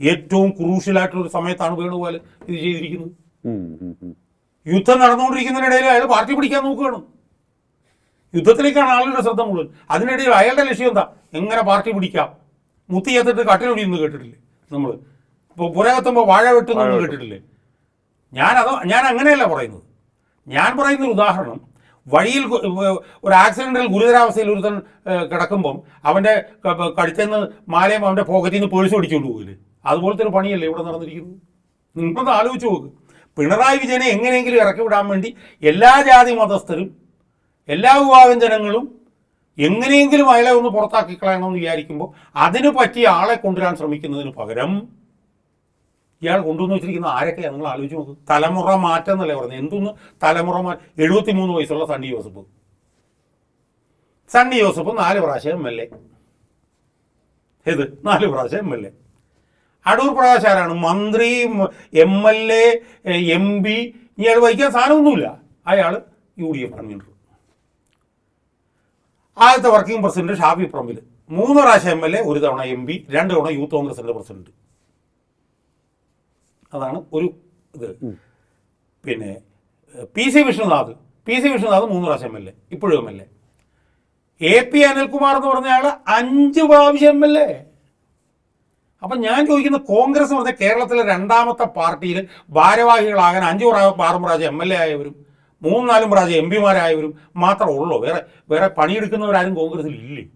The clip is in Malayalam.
ഏറ്റവും ക്രൂഷ്യലായിട്ടുള്ള ഒരു സമയത്താണ് വേണുഗോപാൽ ഇത് ചെയ്തിരിക്കുന്നത്. യുദ്ധം നടന്നുകൊണ്ടിരിക്കുന്നതിനിടയിൽ അയാൾ പാർട്ടി പിടിക്കാൻ നോക്കുകയാണ്. യുദ്ധത്തിലേക്കാണ് ആളുടെ ശ്രദ്ധ മുഴുവൻ. അതിനിടയിൽ അയാളുടെ ലക്ഷ്യം എന്താ? എങ്ങനെ പാർട്ടി പിടിക്കാം? മുത്തി ചേർത്തിട്ട് കട്ടിലൊടിയെന്ന് കേട്ടിട്ടില്ലേ? നമ്മൾ ഇപ്പോൾ പുറകെത്തുമ്പോൾ വാഴ വെട്ടുന്നു കേട്ടിട്ടില്ലേ? ഞാനത് ഞാൻ അങ്ങനെയല്ല പറയുന്നത്. ഞാൻ പറയുന്ന ഒരു ഉദാഹരണം വഴിയിൽ ഒരു ആക്സിഡന്റിൽ ഗുരുതരാവസ്ഥയിൽ ഒരുത്തൻ കിടക്കുമ്പം അവന്റെ കടുത്തുനിന്ന് മാലയും അവന്റെ പോക്കറ്റിൽ നിന്ന് പേഴ്സ് പിടിച്ചുകൊണ്ട് പോകില്ലേ അതുപോലത്തെ ഒരു പണിയല്ലേ ഇവിടെ നടന്നിരിക്കുന്നത്? നിങ്ങളൊന്ന് ആലോചിച്ച് നോക്ക്. പിണറായി വിജയനെ എങ്ങനെയെങ്കിലും ഇറക്കി വിടാൻ വേണ്ടി എല്ലാ ജാതി മതസ്ഥരും എല്ലാ വിഭാഗം ജനങ്ങളും എങ്ങനെയെങ്കിലും അയാളെ ഒന്ന് പുറത്താക്കി കളയണമെന്ന് വിചാരിക്കുമ്പോൾ അതിന് പറ്റിയ ആളെ കൊണ്ടുവരാൻ ശ്രമിക്കുന്നതിന് പകരം ഇയാൾ കൊണ്ടുവന്ന് വെച്ചിരിക്കുന്ന ആരൊക്കെയാണ് നിങ്ങൾ ആലോചിച്ച് നോക്ക്. തലമുറ മാറ്റം എന്നല്ലേ പറഞ്ഞത്. എന്തൊന്ന് തലമുറ മാറ്റം എഴുപത്തി മൂന്ന് വയസ്സുള്ള സണ്ണി ജോസഫ്. സണ്ണി ജോസഫ് നാല് പ്രാവശ്യം എം എൽ എ. ഏത്? നാല് പ്രാവശ്യം M L A. Adoor Prakash ആരാണ് മന്ത്രി M L A M P ഇയാൾ വഹിക്കാൻ സാധനമൊന്നുമില്ല. അയാൾ യു ഡി എഫ് കൺവീനർ. ആദ്യത്തെ വർക്കിംഗ് പ്രസിഡന്റ് ഷാഫി പ്രമിൽ മൂന്ന് പ്രാവശ്യം എം എൽ എ ഒരു തവണ എം പി രണ്ട് തവണ യൂത്ത് കോൺഗ്രസിന്റെ പ്രസിഡന്റ്. അതാണ് ഒരു ഇത്. പിന്നെ P C Vishnunath. P C Vishnunath മൂന്ന് പ്രാവശ്യം എം എൽ എ ഇപ്പോഴും M L A. A P Anilkumar എന്ന് പറഞ്ഞ ആൾ അഞ്ച് പ്രാവശ്യം എം എൽ എ. അപ്പം ഞാൻ ചോദിക്കുന്നത് കോൺഗ്രസ് എന്ന് പറഞ്ഞ കേരളത്തിലെ രണ്ടാമത്തെ പാർട്ടിയിൽ ഭാരവാഹികളാകാൻ അഞ്ചു ആറും പ്രാവശ്യം എം എൽ എ ആയവരും മൂന്നാലും നാലും പ്രാവശ്യം എം പിമാരായവരും മാത്രമേ ഉള്ളൂ. വേറെ വേറെ പണിയെടുക്കുന്നവരാരും കോൺഗ്രസിൽ ഇല്ലേ?